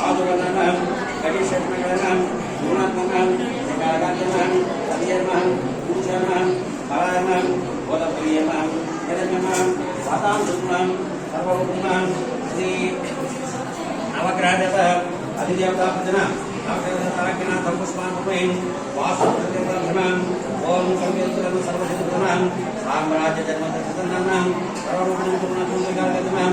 ఆదురణం గణేశం గుణాత్మకం కాళాకాంతమం సత్యర్మం పూజమం పరాయణం బోధప్రియమం జగన్మం వాతాంతుమం సర్వభూమం శ్రీ నవగ్రహదేవత అధిదేవతా భజన నవగ్రహతారకిన సంపుష్పాన్పమయం ఓం సంవేదులను సర్వసిద్ధునం సామ్రాజ్య జన్మదర్శనం సర్వరూపణం పూర్ణపూర్ణకారకమం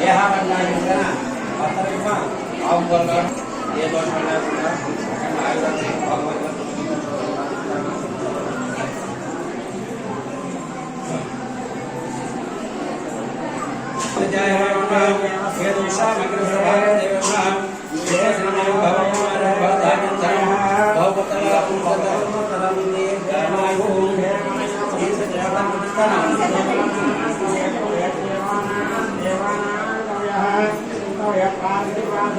Ya, Jai Ram Ram,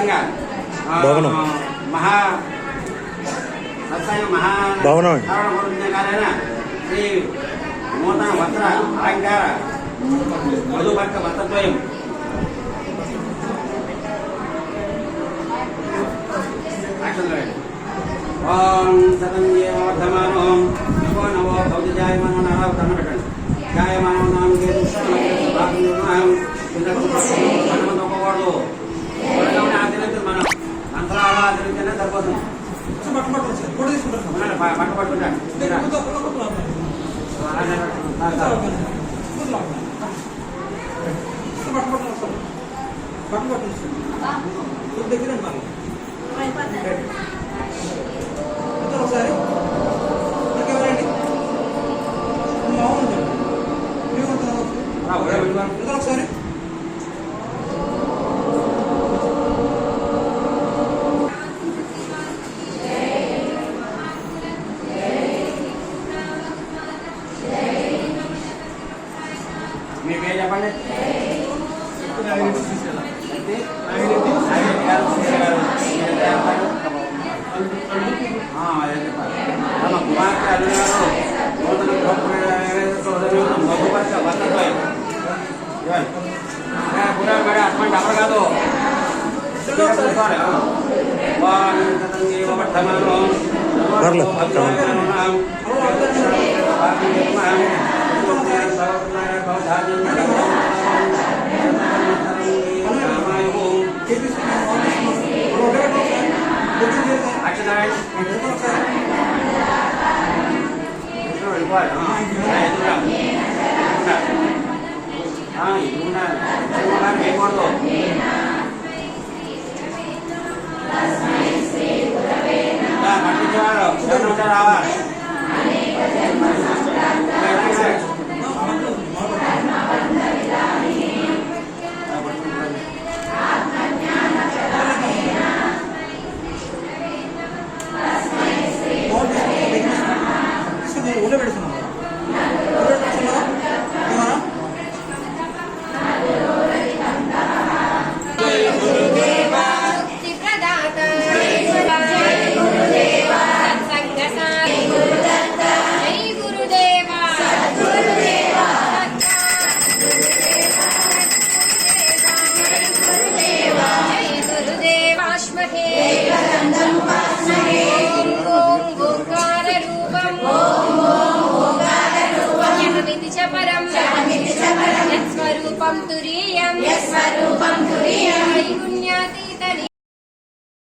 సత్సంగ భవనం. మహా సత్సంగ మహా భవనం. శ్రీ నూతన వస్త్ర అలంకార మధుభక్త వస్త్రద్వయం. ఓం సతం ఏవర్ధమానో నమో నమో భవతి జాయమానో నారావు కన్న పెట్టండి జాయమానో నామకేతు భాగం దొరికితేనే సరిపోతుంది. పక్క పట్టుకుంటాను దగ్గర ఒకసారి నాకెవరండి మామూలు ఒకసారి ठरलं Thank you. 吃完了全加上